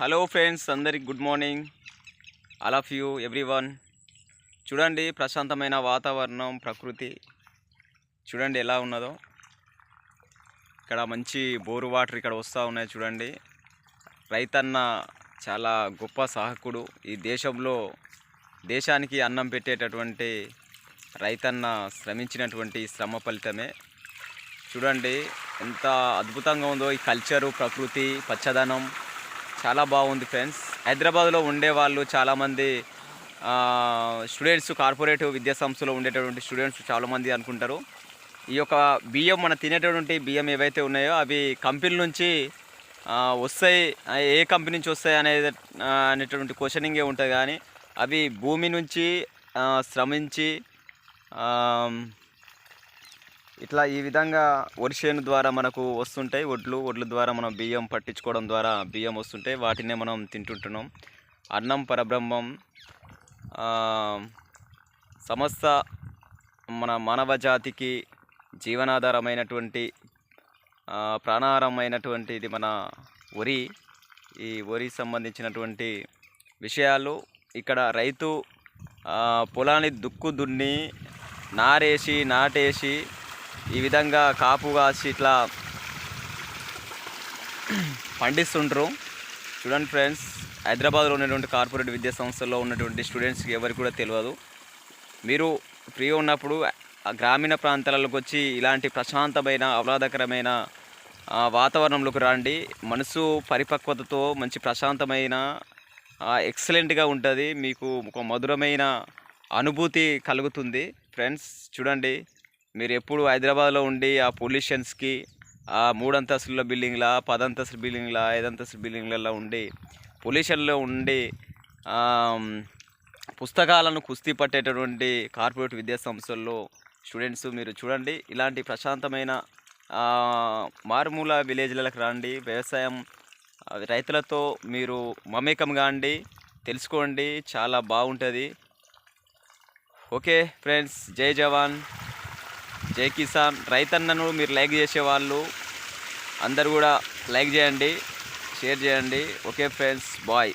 Hello friends అందరికి good morning. All of you everyone చూడండి ప్రశాంతమైన వాతావరణం ప్రకృతి. చూడండి ఎలా ఉన్నదో. ఇక్కడ మంచి బోరు వాటర్ ఇక్కడ వస్తూ ఉన్నాయి చూడండి. రైతన్న చాలా గొప్ప సాహకుడు. ఈ దేశంలో దేశానికి అన్నం పెట్టేటటువంటి రైతన్న శ్రమించినటువంటి శ్రమ ఫలితమే. చూడండి ఎంత అద్భుతంగా ఉందో ఈ కల్చరు ప్రకృతి పచ్చదనం. చాలా బాగుంది ఫ్రెండ్స్. హైదరాబాద్లో ఉండేవాళ్ళు చాలామంది స్టూడెంట్స్ కార్పొరేట్ విద్యా సంస్థలో ఉండేటటువంటి స్టూడెంట్స్ చాలామంది అనుకుంటారు. ఈ యొక్క బియ్యం మన తినేటటువంటి బియ్యం ఏవైతే ఉన్నాయో అవి కంపెనీ నుంచి వస్తాయి. ఏ కంపెనీ నుంచి వస్తాయి అనేది అనేటటువంటి క్వశ్చనింగే ఉంటుంది కానీ అవి భూమి నుంచి శ్రమించి ఇట్లా ఈ విధంగా వరిసేను ద్వారా మనకు వస్తుంటాయి. వడ్లు వడ్ల ద్వారా మనం బియ్యం పట్టించుకోవడం ద్వారా బియ్యం వస్తుంటాయి. వాటినే మనం తింటుంటున్నాం. అన్నం పరబ్రహ్మం సమస్త మన మానవ జాతికి జీవనాధారమైనటువంటి ప్రాణాహారమైనటువంటి ఇది మన వరి. ఈ వరి సంబంధించినటువంటి విషయాలు ఇక్కడ రైతు పొలాన్ని దుక్కు దున్ని నారేసి నాటేసి ఈ విధంగా కాపు కాసి ఇట్లా పండిస్తుంటారు చూడండి ఫ్రెండ్స్ హైదరాబాద్లో ఉన్నటువంటి కార్పొరేట్ విద్యా సంస్థల్లో ఉన్నటువంటి స్టూడెంట్స్కి ఎవరికి కూడా తెలియదు. మీరు ఫ్రీ ఉన్నప్పుడు గ్రామీణ ప్రాంతాలకు వచ్చి ఇలాంటి ప్రశాంతమైన ఆహ్లాదకరమైన వాతావరణంలోకి రండి. మనసు పరిపక్వతతో మంచి ప్రశాంతమైన ఎక్సలెంట్గా ఉంటుంది. మీకు ఒక మధురమైన అనుభూతి కలుగుతుంది. ఫ్రెండ్స్ చూడండి. మీరు ఎప్పుడు హైదరాబాద్లో ఉండి ఆ పొల్యూషన్స్కి ఆ మూడంతస్తుల బిల్డింగ్లా పదంతస్తుల బిల్డింగ్లా ఐదంతస్తుల బిల్డింగ్లలో ఉండి పొల్యూషన్లో ఉండి పుస్తకాలను కుస్తీ పట్టేటటువంటి కార్పొరేట్ విద్యా సంస్థల్లో స్టూడెంట్స్ మీరు చూడండి. ఇలాంటి ప్రశాంతమైన మారుమూల విలేజ్లకు రండి. వ్యవసాయం రైతులతో మీరు మమేకం కాండి తెలుసుకోండి. చాలా బాగుంటుంది. ఓకే ఫ్రెండ్స్ జై జవాన్. జై కిసాన్. రైతన్నను మీరు లైక్ చేసేవాళ్ళు అందరు కూడా లైక్ చేయండి షేర్ చేయండి. Okay friends bye.